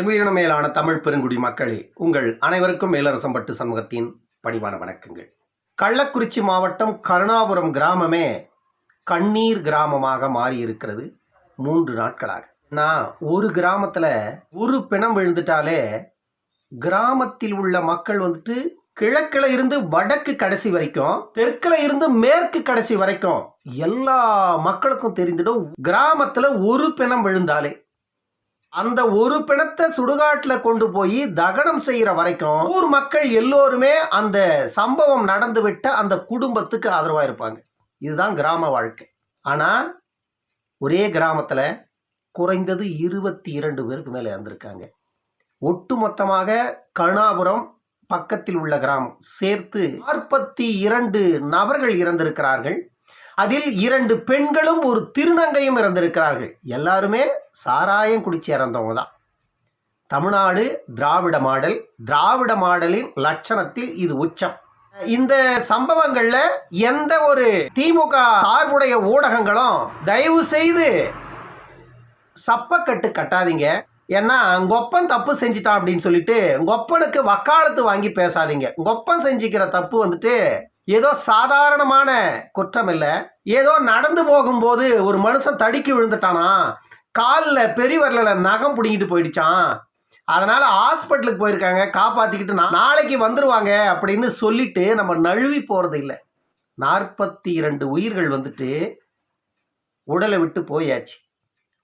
என் மேலான தமிழ் பெருங்குடி மக்களே உங்கள் அனைவருக்கும் மேலரசம்பட்டு சமூகத்தின் பணிவான வணக்கங்கள். கள்ளக்குறிச்சி மாவட்டம் கருணாபுரம் கிராமமே கண்ணீர் கிராமமாக மாறி இருக்கிறது மூன்று நாட்களாக. நான் ஒரு கிராமத்துல ஒரு பிணம் விழுந்துட்டாலே கிராமத்தில் உள்ள மக்கள் வந்துட்டு கிழக்கில் இருந்து வடக்கு கடைசி வரைக்கும் தெற்குல இருந்து மேற்கு கடைசி வரைக்கும் எல்லா மக்களுக்கும் தெரிந்துடும் கிராமத்தில் ஒரு பிணம் விழுந்தாலே. அந்த ஒரு பிணத்தை சுடுகாட்டுல கொண்டு போய் தகனம் செய்யற வரைக்கும் ஊர் மக்கள் எல்லோருமே அந்த சம்பவம் நடந்து விட்ட அந்த குடும்பத்துக்கு ஆதரவா இருப்பாங்க. இதுதான் கிராம வாழ்க்கை. ஆனா ஒரே கிராமத்துல குறைந்தது இருபத்தி இரண்டு பேருக்கு மேல இறந்திருக்காங்க. ஒட்டுமொத்தமாக கருணாபுரம் பக்கத்தில் உள்ள கிராமம் சேர்த்து நாற்பத்தி இரண்டு நபர்கள் இறந்திருக்கிறார்கள். அதில் இரண்டு பெண்களும் ஒரு திருநங்கையும் இறந்திருக்கிறார்கள். எல்லாருமே சாராயம் குடிச்சு இறந்தவங்க தான். தமிழ்நாடு திராவிட மாடல் திராவிட மாடலின் லட்சணத்தில் இது உச்சம். இந்த சம்பவங்கள்ல எந்த ஒரு திமுக சார்புடைய ஊடகங்களும் தயவு செய்து சப்பக்கட்டு கட்டாதீங்க. ஏன்னா கொப்பன் தப்பு செஞ்சிட்டான் அப்படின்னு சொல்லிட்டு கொப்பனுக்கு வக்காலத்து வாங்கி பேசாதீங்க. கொப்பன் செஞ்சுக்கிற தப்பு வந்துட்டு ஏதோ சாதாரணமான குற்றம் இல்லை ஏதோ நடந்து போகும்போது ஒரு மனுஷன் தடுக்கி விழுந்துட்டானா? காலில் பெரியவரில் நகம் பிடிங்கிட்டு போயிடுச்சான் அதனால ஹாஸ்பிட்டலுக்கு போயிருக்காங்க. காப்பாற்றிக்கிட்டு நான் நாளைக்கு வந்துடுவாங்க அப்படின்னு சொல்லிட்டு நம்ம நழுவி போகிறது இல்லை. நாற்பத்தி இரண்டு உயிர்கள் வந்துட்டு உடலை விட்டு போயாச்சு.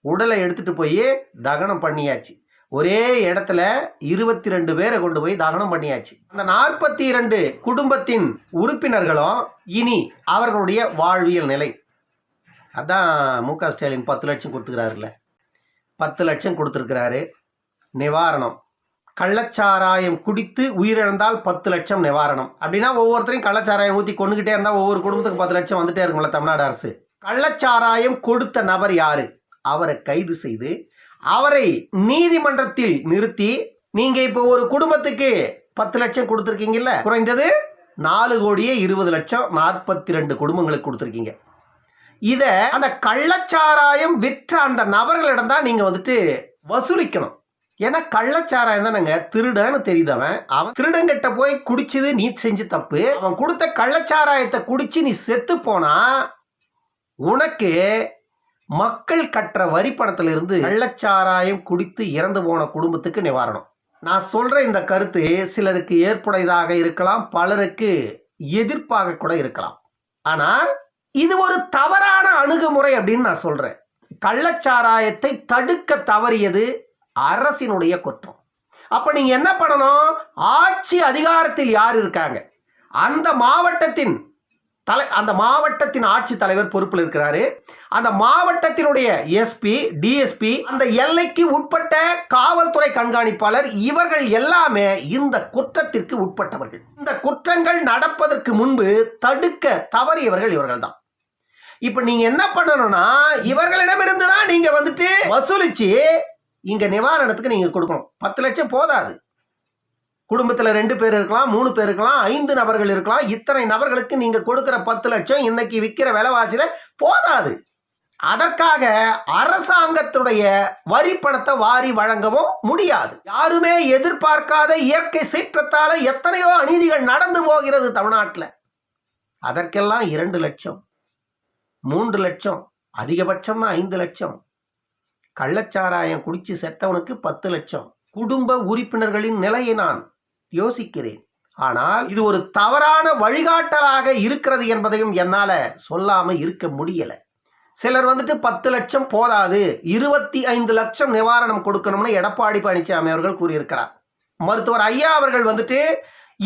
உடலை எடுத்துகிட்டு போய் தகனம் பண்ணியாச்சு. ஒரே இடத்துல இருபத்தி ரெண்டு பேரை கொண்டு போய் தகனம் பண்ணியாச்சு. அந்த நாற்பத்தி இரண்டு குடும்பத்தின் உறுப்பினர்களும் இனி அவர்களுடைய வாழ்வியல் நிலை. அதான் மு க ஸ்டாலின் பத்து லட்சம் கொடுத்துக்கிறாருல்ல. பத்து லட்சம் கொடுத்துருக்கிறாரு. நிவாரணம். கள்ளச்சாராயம் குடித்து உயிரிழந்தால் பத்து லட்சம் நிவாரணம். அப்படின்னா ஒவ்வொருத்தரையும் கள்ளச்சாராயம் ஊற்றி கொண்டுகிட்டே இருந்தால் ஒவ்வொரு குடும்பத்துக்கு பத்து லட்சம் வந்துட்டே இருக்கும்ல தமிழ்நாடு அரசு. கள்ளச்சாராயம் கொடுத்த நபர் யாரு? அவரை கைது செய்து அவரை நீதிமன்றத்தில் நிறுத்தி நீங்க இப்போ ஒரு குடும்பத்துக்கு பத்து லட்சம் கொடுத்துருக்கீங்கல்ல குறைந்தது நாலு கோடியே இருபது லட்சம் நாற்பத்தி ரெண்டு குடும்பங்களுக்கு கொடுத்துருக்கீங்க. இதை அந்த கள்ளச்சாராயம் விற்ற அந்த நபர்களிடம் தான் நீங்க வந்துட்டு வசூலிக்கணும். ஏன்னா கள்ளச்சாராயம் தானங்க திருடன்னு தெரியுதவன் அவன் திருடங்கிட்ட போய் குடிச்சது நீ செஞ்சு தப்பு. அவன் கொடுத்த கள்ளச்சாராயத்தை குடிச்சு நீ செத்து போனா உனக்கு மக்கள் கட்டுற வரி இருந்து கள்ளச்சாராயம் குடித்து இறந்து போன குடும்பத்துக்கு நிவாரணம். நான் சொல்ற இந்த கருத்து சிலருக்கு ஏற்புடையதாக இருக்கலாம் பலருக்கு எதிர்ப்பாக கூட இருக்கலாம். ஆனா இது ஒரு தவறான அணுகுமுறை அப்படின்னு நான் சொல்றேன். கள்ளச்சாராயத்தை தடுக்க தவறியது அரசினுடைய குற்றம். அப்ப நீங்க என்ன பண்ணணும்? ஆட்சி அதிகாரத்தில் யார் இருக்காங்க? அந்த மாவட்டத்தின் தலை அந்த மாவட்டத்தின் ஆட்சி தலைவர் பொறுப்பில் இருக்கிறாரு. அந்த மாவட்டத்தினுடைய எஸ்பி டிஎஸ்பி அந்த எல்லைக்கு உட்பட்ட காவல்துறை கண்காணிப்பாளர் இவர்கள் எல்லாமே இந்த குற்றத்திற்கு உட்பட்டவர்கள். இந்த குற்றங்கள் நடப்பதற்கு முன்பு தடுக்க தவறியவர்கள் இவர்கள் தான் இப்ப நீங்க என்ன பண்ணணும்னா இவர்களிடமிருந்து தான் நீங்க வந்துட்டு வசூலிச்சு இங்க நிவாரணத்துக்கு நீங்க கொடுக்கணும். பத்து லட்சம் போதாது. குடும்பத்தில் ரெண்டு பேர் இருக்கலாம் மூணு பேர் இருக்கலாம் ஐந்து நபர்கள் இருக்கலாம். இத்தனை நபர்களுக்கு நீங்கள் கொடுக்குற பத்து லட்சம் இன்னைக்கு விற்கிற விலைவாசியில் போதாது. அதற்காக அரசாங்கத்துடைய வரி பணத்தை வாரி வழங்கவும் முடியாது. யாருமே எதிர்பார்க்காத இயற்கை சீற்றத்தால எத்தனையோ அநீதிகள் நடந்து போகிறது தமிழ்நாட்டில். அதற்கெல்லாம் இரண்டு லட்சம் மூன்று லட்சம் அதிகபட்சம்னா ஐந்து லட்சம். கள்ளச்சாராயம் குடிச்சு செத்தவனுக்கு பத்து லட்சம். குடும்ப உறுப்பினர்களின் நிலையை நான் யோசிக்கிறேன். ஆனால் இது ஒரு தவறான வழிகாட்டலாக இருக்கிறது என்பதையும் என்னால் சொல்லாமல் இருக்க முடியலை. சிலர் வந்துட்டு பத்து லட்சம் போதாது இருபத்தி ஐந்து லட்சம் நிவாரணம் கொடுக்கணும்னு எடப்பாடி பழனிசாமி அவர்கள் கூறியிருக்கிறார். மருத்துவர் ஐயா அவர்கள் வந்துட்டு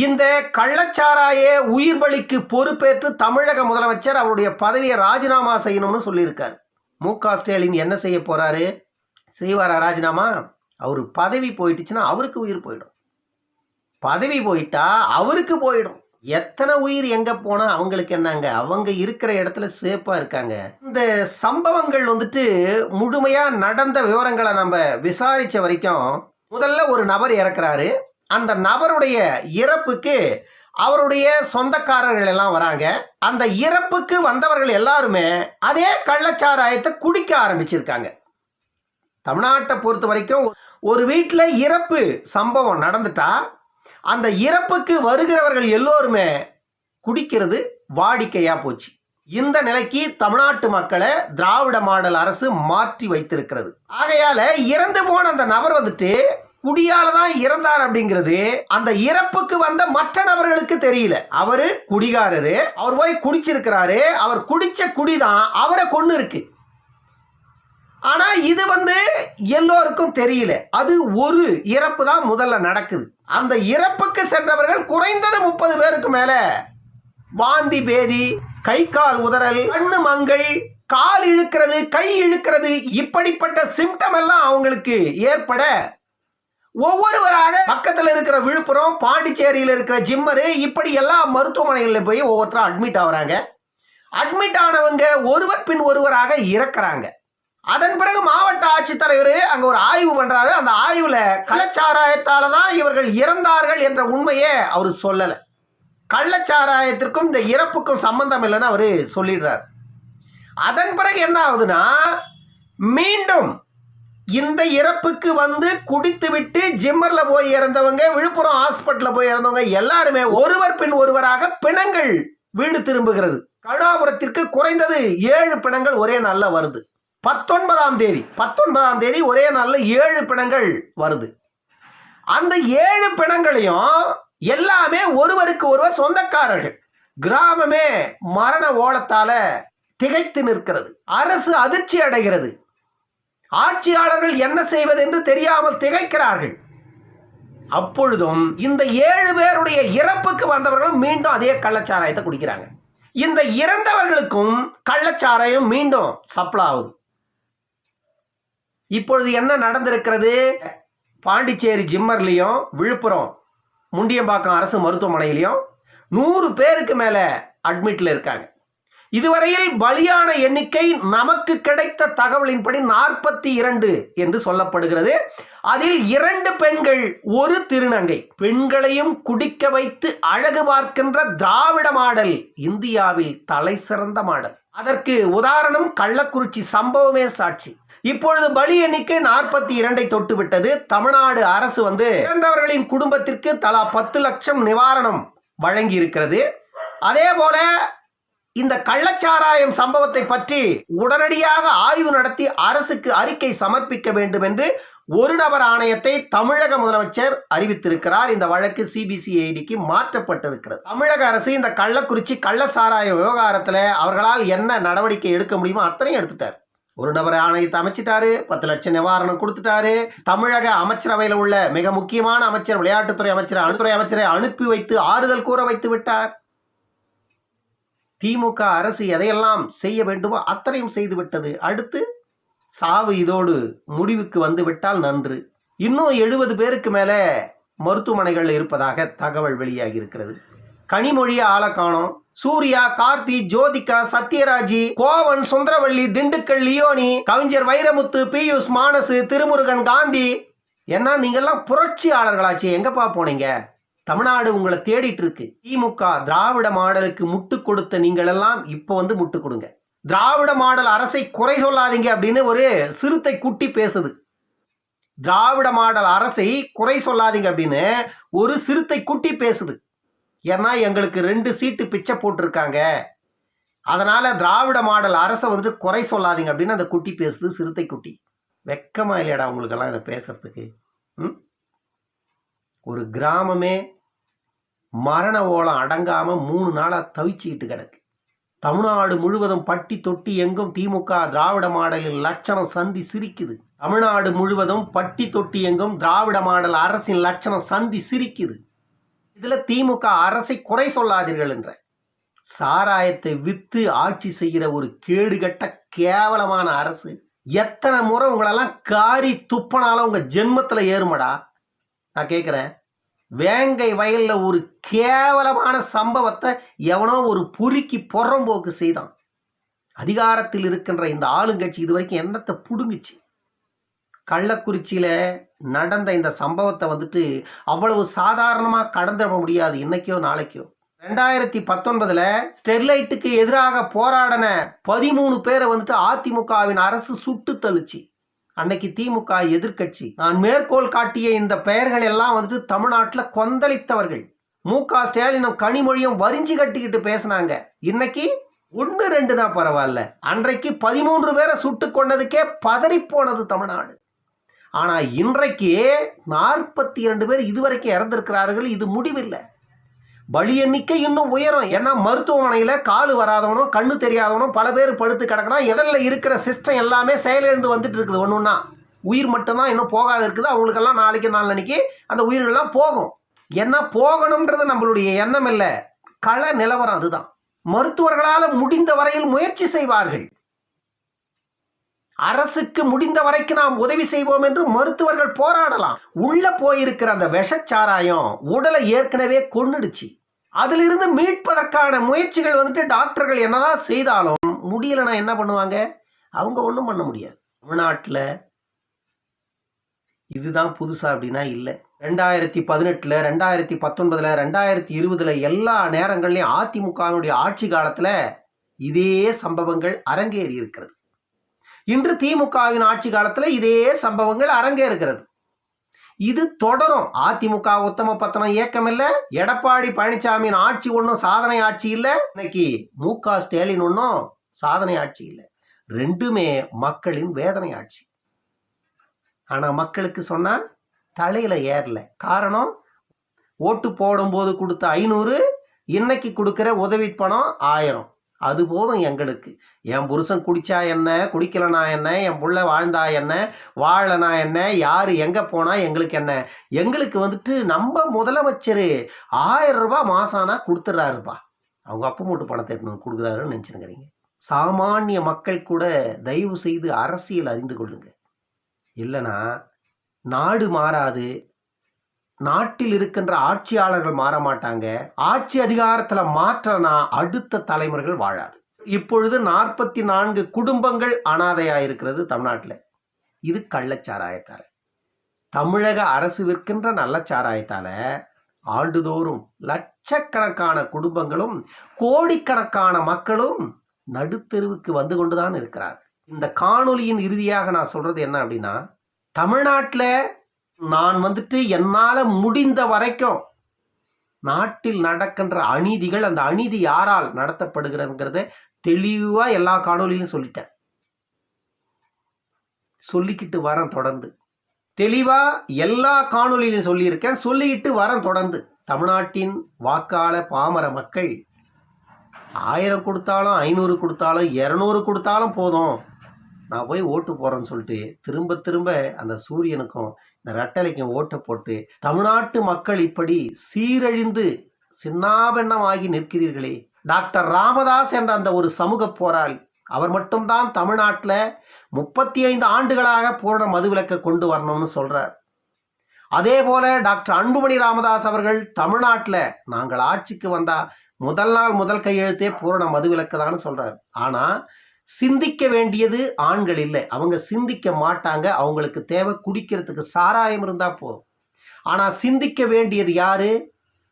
இந்த கள்ளச்சாராய உயிர் பலிக்கு பொறுப்பேற்று தமிழக முதலமைச்சர் அவருடைய பதவியை ராஜினாமா செய்யணும்னு சொல்லியிருக்கார். மு க ஸ்டாலின் என்ன செய்ய போறாரு? செய்வாரா ராஜினாமா? அவர் பதவி போயிட்டுச்சுன்னா அவருக்கு உயிர் போயிடும். பதவி போயிட்டா அவருக்கு போயிடும். எத்தனை உயிர் எங்க போனா அவங்களுக்கு என்னங்க? அவங்க இருக்கிற இடத்துல சேஃபா இருக்காங்க. இந்த சம்பவங்கள் வந்துட்டு முழுமையா நடந்த விவரங்களை நம்ம விசாரிச்ச வரைக்கும் முதல்ல ஒரு நபர் இறக்குறாரு. அந்த நபருடைய இறப்புக்கு அவருடைய சொந்தக்காரர்கள் எல்லாம் வராங்க. அந்த இறப்புக்கு வந்தவர்கள் எல்லாருமே அதே கள்ளச்சாராயத்தை குடிக்க ஆரம்பிச்சிருக்காங்க. தமிழ்நாட்டை பொறுத்த வரைக்கும் ஒரு வீட்டில் இறப்பு சம்பவம் நடந்துட்டா அந்த இறப்புக்கு வருகிறவர்கள் எல்லோருமே குடிக்கிறது வாடிக்கையா போச்சு. இந்த நிலைக்கு தமிழ்நாட்டு மக்களை திராவிட மாடல் அரசு மாற்றி வைத்திருக்கிறது. ஆகையால இறந்து போன அந்த நபர் வந்துட்டு குடியால தான் இறந்தார் அப்படிங்கிறது அந்த இறப்புக்கு வந்த மற்ற நபர்களுக்கு தெரியல. அவரு குடிகாரரு அவர் போய் குடிச்சிருக்கிறாரு அவர் குடிச்ச குடிதான் அவரை கொண்டு இருக்கு ஆனா இது வந்து எல்லோருக்கும் தெரியல. அது ஒரு இறப்பு தான் முதல்ல நடக்குது. அந்த இறப்புக்கு சென்றவர்கள் குறைந்தது முப்பது பேருக்கு மேல. வாந்தி பேதி கை கால் உதறல் கண்ணு மங்கள் கால் இழுக்கிறது கை இழுக்கிறது இப்படிப்பட்ட சிம்டம் எல்லாம் அவங்களுக்கு ஏற்பட ஒவ்வொருவராக பக்கத்தில் இருக்கிற விழுப்புரம் பாண்டிச்சேரியில் இருக்கிற ஜிம்மரு இப்படி எல்லா மருத்துவமனைகளில் போய் ஒவ்வொருத்தரும் அட்மிட் ஆகுறாங்க. அட்மிட் ஆனவங்க ஒருவர் பின் ஒருவராக இறக்குறாங்க. அதன் பிறகு மாவட்ட ஆட்சித்தலைவர் அங்க ஒரு ஆய்வு பண்றாரு. அந்த ஆய்வுல கள்ளச்சாராயத்தால தான் இவர்கள் இறந்தார்கள் என்ற உண்மையே அவர் சொல்லல. கள்ளச்சாராயத்திற்கும் இந்த இறப்புக்கும் சம்பந்தம் இல்லைன்னு அவரு சொல்லிடுறார். அதன் பிறகு என்ன ஆகுதுன்னா மீண்டும் இந்த இறப்புக்கு வந்து குடித்து விட்டு ஜிம்மர்ல போய் இறந்தவங்க விழுப்புரம் ஹாஸ்பிட்டல்ல போய் இறந்தவங்க எல்லாருமே ஒருவர் பின் ஒருவராக பிணங்கள் வீடு திரும்புகிறது. கருணாபுரத்திற்கு குறைந்தது ஏழு பிணங்கள் ஒரே நாளில் வருது. பத்தொன்பதாம் தேதி பத்தொன்பதாம் தேதி ஒரே நாளில் ஏழு பிணங்கள் வருது. அந்த ஏழு பிணங்களையும் எல்லாமே ஒருவருக்கு ஒருவர் சொந்தக்காரர்கள். கிராமமே மரண ஓலத்தால திகைத்து நிற்கிறது. அரசு அதிர்ச்சி அடைகிறது. ஆட்சியாளர்கள் என்ன செய்வது என்று தெரியாமல் திகைக்கிறார்கள். அப்பொழுதும் இந்த ஏழு பேருடைய இறப்புக்கு வந்தவர்களும் மீண்டும் அதே கள்ளச்சாராயத்தை குடிக்கிறாங்க. இந்த இறந்தவர்களுக்கும் கள்ளச்சாராயம் மீண்டும் சப்ளை ஆகுது. இப்பொழுது என்ன நடந்திருக்கிறது? பாண்டிச்சேரி ஜிம்மர்லேயும் விழுப்புரம் முண்டியம்பாக்கம் அரசு மருத்துவமனையிலையும் நூறு பேருக்கு மேலே அட்மிட்ல இருக்காங்க. இதுவரையில் பலியான எண்ணிக்கை நமக்கு கிடைத்த தகவலின்படி நாற்பத்தி இரண்டு என்று சொல்லப்படுகிறது. அதில் இரண்டு பெண்கள் ஒரு திருநங்கை. பெண்களையும் குடிக்க வைத்து அழகு பார்க்கின்ற திராவிட மாடல் இந்தியாவில் தலை சிறந்த மாடல். அதற்கு உதாரணம் கள்ளக்குறிச்சி சம்பவமே சாட்சி. இப்பொழுது பலி எண்ணிக்கை நாற்பத்தி இரண்டை தொட்டுவிட்டது. தமிழ்நாடு அரசு வந்து இறந்தவர்களின் குடும்பத்திற்கு தலா பத்து லட்சம் நிவாரணம் வழங்கி இருக்கிறது அதே போல இந்த கள்ளச்சாராயம் சம்பவத்தை பற்றி உடனடியாக ஆய்வு நடத்தி அரசுக்கு அறிக்கை சமர்ப்பிக்க வேண்டும் என்று ஒரு நபர் ஆணையத்தை தமிழக முதலமைச்சர் அறிவித்திருக்கிறார். இந்த வழக்கு சிபிசிஐடிக்கு மாற்றப்பட்டிருக்கிறது. தமிழக அரசு இந்த கள்ளக்குறிச்சி கள்ளச்சாராய விவகாரத்தில் அவர்களால் என்ன நடவடிக்கை எடுக்க முடியுமோ அத்தனையும் எடுத்துட்டார். ஒரு நபர் ஆணையத்தை அமைச்சிட்டாரு பத்து லட்சம் நிவாரணம் கொடுத்துட்டாரு. தமிழக அமைச்சரவையில் உள்ள மிக முக்கியமான அமைச்சர் விளையாட்டுத்துறை அமைச்சர் அணுத்துறை அமைச்சரை அனுப்பி வைத்து ஆறுதல் கூற வைத்து விட்டார். திமுக அரசு எதையெல்லாம் செய்ய வேண்டுமோ அத்தனையும் செய்து விட்டது. அடுத்து சாவு இதோடு முடிவுக்கு வந்து விட்டால் நன்று. இன்னும் எழுபது பேருக்கு மேலே மருத்துவமனைகள் இருப்பதாக தகவல் வெளியாகி இருக்கிறது. கனிமொழியை ஆளை காணோம். சூர்யா கார்த்தி ஜோதிகா சத்யராஜி கோவன் சுந்தரவள்ளி திண்டுக்கல் லியோனி கவிஞர் வைரமுத்து பியூஷ் மானசு திருமுருகன் காந்தி. என்ன நீங்கெல்லாம் புரட்சியாளர்களாச்சு. எங்கப்பா போனீங்க? தமிழ்நாடு உங்களை தேடிட்டு இருக்கு திமுக திராவிட மாடலுக்கு முட்டு கொடுத்த நீங்கள் எல்லாம் இப்போ வந்து முட்டு கொடுங்க. திராவிட மாடல் அரசை குறை சொல்லாதீங்க அப்படின்னு ஒரு சிறுத்தை குட்டி பேசுது. திராவிட மாடல் அரசை குறை சொல்லாதீங்க அப்படின்னு ஒரு சிறுத்தை குட்டி பேசுது. ஏன்னா எங்களுக்கு ரெண்டு சீட்டு பிச்சை போட்டிருக்காங்க. அதனால் திராவிட மாடல் அரசை வந்துட்டு குறை சொல்லாதீங்க அப்படின்னு அந்த குட்டி பேசுது சிறுத்தை குட்டி. வெக்கமாக இல்லையாடா உங்களுக்கெல்லாம் இதை பேசுறதுக்கு. ம்? ஒரு கிராமமே மரண ஓலம் அடங்காமல் மூணு நாளாக தவிச்சுக்கிட்டு கிடக்கு. தமிழ்நாடு முழுவதும் பட்டி தொட்டி எங்கும் திமுக திராவிட மாடலில் லட்சணம் சந்தி சிரிக்குது. தமிழ்நாடு முழுவதும் பட்டி தொட்டி எங்கும் திராவிட மாடல் அரசின் லட்சணம் சந்தி சிரிக்குது. இதில் திமுக அரசை குறை சொல்லாதீர்கள் என்ற. சாராயத்தை விற்று ஆட்சி செய்கிற ஒரு கேடுகட்ட கேவலமான அரசு எத்தனை முறை உங்களெல்லாம் காரி துப்பனாலும் உங்கள் ஜென்மத்தில் ஏறுமடா? நான் கேட்குறேன் வேங்கை வயலில் ஒரு கேவலமான சம்பவத்தை எவனோ ஒரு பொறுக்கி புறம்போக்கு செய்தான். அதிகாரத்தில் இருக்கின்ற இந்த ஆளுங்கட்சி இது வரைக்கும் என்னத்தை புடுங்குச்சு? கள்ளக்குறிச்சியில் நடந்த இந்த சம்பவத்தை வந்துட்டு அவ்வளவு சாதாரணமாக கடந்துட முடியாது இன்னைக்கோ நாளைக்கோ. ரெண்டாயிரத்தி பத்தொன்பதில் ஸ்டெர்லைட்டுக்கு எதிராக போராடின பதிமூணு பேரை வந்துட்டு அதிமுகவின் அரசு சுட்டு தள்ளுச்சு அன்னைக்கு திமுக எதிர்க்கட்சி. நான் மேற்கோள் காட்டிய இந்த பெயர்கள் எல்லாம் வந்துட்டு தமிழ்நாட்டில் கொந்தளித்தவர்கள். மு க ஸ்டாலினும் கனிமொழியும் வரிஞ்சு கட்டிக்கிட்டு பேசினாங்க. இன்னைக்கு ஒன்று ரெண்டுனா பரவாயில்ல. அன்றைக்கு பதிமூன்று பேரை சுட்டு கொண்டதுக்கே பதறி போனது தமிழ்நாடு. ஆனால் இன்றைக்கு நாற்பத்தி இரண்டு பேர் இதுவரைக்கும் இறந்திருக்கிறார்கள் இது முடிவில்லை. பலி எண்ணிக்கை இன்னும் உயரும். ஏன்னா மருத்துவமனையில் காலு வராதவனும் கண்ணு தெரியாதவனும் பல பேர் படுத்து கிடக்கிறான். இடல்ல இருக்கிற சிஸ்டம் எல்லாமே செயலிழந்து வந்துட்டு இருக்குது. ஒன்று ஒன்றா உயிர் மட்டும்தான் இன்னும் போகாது இருக்குது. அவங்களுக்கெல்லாம் நாளைக்கு நாளன்னைக்கு அந்த உயிர்கள்லாம் போகும். என்ன போகணுன்றது நம்மளுடைய எண்ணம் இல்லை. கள நிலவரம் அதுதான். மருத்துவர்களால் முடிந்த வரையில் முயற்சி செய்வார்கள். அரசுக்கு முடிந்த வரைக்கும் நாம் உதவி செய்வோம் என்று மருத்துவர்கள் போராடலாம். உள்ள போயிருக்கிற அந்த விஷச்சாராயம் உடலை ஏற்கனவே கொன்னுடுச்சு. அதிலிருந்து மீட்பதற்கான முயற்சிகள் வந்துட்டு டாக்டர்கள் என்னதான் செய்தாலும் முடியலன்னா என்ன பண்ணுவாங்க? அவங்க ஒன்றும் பண்ண முடியாது. தமிழ்நாட்டில் இதுதான் புதுசா அப்படின்னா இல்லை. ரெண்டாயிரத்தி பதினெட்டில் ரெண்டாயிரத்தி பத்தொன்பதில் ரெண்டாயிரத்தி இருபதுல எல்லா நேரங்கள்லையும் அதிமுகவினுடைய ஆட்சி காலத்தில் இதே சம்பவங்கள் அரங்கேறி இருக்கிறது. இன்று திமுகவின் ஆட்சி காலத்தில் இதே சம்பவங்கள் அரங்கேறுகிறது இது தொடரும். அதிமுக உத்தம பத்தனம் இயக்கம் இல்லை. எடப்பாடி பழனிசாமியின் ஆட்சி ஒன்றும் சாதனை ஆட்சி இல்லை. இன்னைக்கு மு க ஸ்டாலின் ஒன்றும் சாதனை ஆட்சி இல்லை. ரெண்டுமே மக்களின் வேதனை ஆட்சி. ஆனால் மக்களுக்கு சொன்னால் தலையில் ஏறல. காரணம் ஓட்டு போடும்போது கொடுத்த ஐநூறு இன்னைக்கு கொடுக்குற உதவி பணம் ஆயிரம். அது போதும் எங்களுக்கு. என் புருஷன் குடித்தா என்ன குடிக்கலனா என்ன என் பிள்ளை வாழ்ந்தா என்ன வாழனா என்ன யார் எங்கே போனால் எங்களுக்கு என்ன? எங்களுக்கு வந்துட்டு நம்ம முதலமைச்சர் ஆயிரம் ரூபா மாசானா கொடுத்துட்றாருப்பா. அவங்க அப்பா மட்டும் பணத்தை எடுத்துன்னு வந்து கொடுக்குறாருன்னு நினச்சிருக்கிறீங்க சாமானிய மக்கள் கூட தயவு செய்து அரசியல் அறிந்து கொள்ளுங்க. இல்லைனா நாடு மாறாது நாட்டில் இருக்கின்ற ஆட்சியாளர்கள் மாற மாட்டாங்க. ஆட்சி அதிகாரத்துல மாற்றனா அடுத்த தலைமுறைகள் வாழாது. இப்பொழுது நாற்பத்தி நான்கு குடும்பங்கள் அனாதையா இருக்கிறது தமிழ்நாட்டில். இது கள்ளச்சாராயத்தால. தமிழக அரசு விற்கின்ற நல்லச்சாராயத்தால ஆண்டுதோறும் லட்சக்கணக்கான குடும்பங்களும் கோடிக்கணக்கான மக்களும் நடுத்தெருவுக்கு வந்து கொண்டுதான் இருக்கிறார் இந்த காணொலியின் இறுதியாக நான் சொல்றது என்ன அப்படின்னா தமிழ்நாட்டில் நான் வந்துட்டு என்னால் முடிந்த வரைக்கும் நாட்டில் நடக்கின்ற அநீதிகள் அந்த அநீதி யாரால் நடத்தப்படுகிறதுங்கிறத தெளிவாக எல்லா காணொலியிலும் சொல்லிட்டேன். சொல்லிக்கிட்டு வரேன் தொடர்ந்து. தெளிவாக எல்லா காணொலியிலும் சொல்லியிருக்கேன். சொல்லிக்கிட்டு வரேன் தொடர்ந்து. தமிழ்நாட்டின் வாக்காள பாமர மக்கள் ஆயிரம் கொடுத்தாலும் ஐநூறு கொடுத்தாலும் இரநூறு கொடுத்தாலும் போதும். நான் போய் ஓட்டு போறேன்னு சொல்லிட்டு திரும்ப திரும்ப அந்த சூரியனுக்கும் இந்த ரெட்டலைக்கும் ஓட்டை போட்டு தமிழ்நாட்டு மக்கள் இப்படி சீரழிந்து சின்னாபெண்ணமாகி நிற்கிறீர்களே. டாக்டர் ராமதாஸ் என்ற அந்த ஒரு சமூக போராளி அவர் மட்டும்தான் தமிழ்நாட்டில் முப்பத்தி ஐந்து ஆண்டுகளாக பூரண மதுவிலக்கை கொண்டு வரணும்னு சொல்கிறார் அதே போல டாக்டர் அன்புமணி ராமதாஸ் அவர்கள் தமிழ்நாட்டில் நாங்கள் ஆட்சிக்கு வந்தால் முதல் நாள் முதல் கையெழுத்தே பூரண மதுவிலக்கு தான் சொல்கிறார் ஆனால் சிந்திக்க வேண்டியது ஆண்கள் இல்லை. அவங்க சிந்திக்க மாட்டாங்க. அவங்களுக்கு தேவை குடிக்கிறதுக்கு சாராயம் இருந்தால் போதும். ஆனால் சிந்திக்க வேண்டியது யாரு?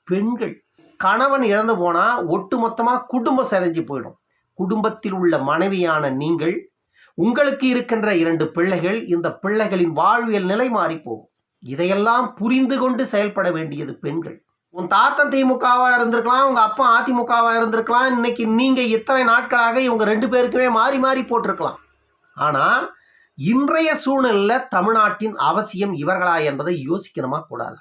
பெண்கள். கணவன் இறந்து போனால் ஒட்டுமொத்தமாக குடும்பம் செதஞ்சு போயிடும். குடும்பத்தில் உள்ள மனைவியான நீங்கள் உங்களுக்கு இருக்கின்ற இரண்டு பிள்ளைகள் இந்த பிள்ளைகளின் வாழ்வியல் நிலை மாறிப்போகும். இதையெல்லாம் புரிந்து கொண்டு செயல்பட வேண்டியது பெண்கள். உன் தாத்தன் திமுகவா இருந்திருக்கலாம் உங்க அப்பா அதிமுகவா இருந்திருக்கலாம் இன்னைக்கு நீங்க இத்தனை நாட்களாக இவங்க ரெண்டு பேருக்குமே மாறி மாறி போட்டிருக்கலாம். ஆனா இன்றைய சூழ்நிலையில தமிழ்நாட்டின் அவசியம் இவர்களா என்பதை யோசிக்கணுமா கூடாது?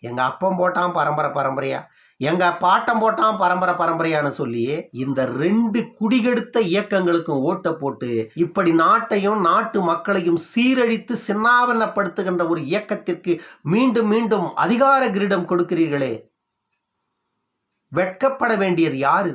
எங்க அப்பம் போட்டான் பரம்பரை பரம்பரையா? எங்க பாட்டம் போட்டான் பரம்பரை பரம்பரையான்னு சொல்லி இந்த ரெண்டு குடிகெடுத்த இயக்கங்களுக்கும் ஓட்டை போட்டு இப்படி நாட்டையும் நாட்டு மக்களையும் சீரழித்து சின்னாவனப்படுத்துகின்ற ஒரு இயக்கத்திற்கு மீண்டும் மீண்டும் அதிகார கிரீடம் கொடுக்கிறீர்களே. வெட்கப்பட வேண்டியது யாரு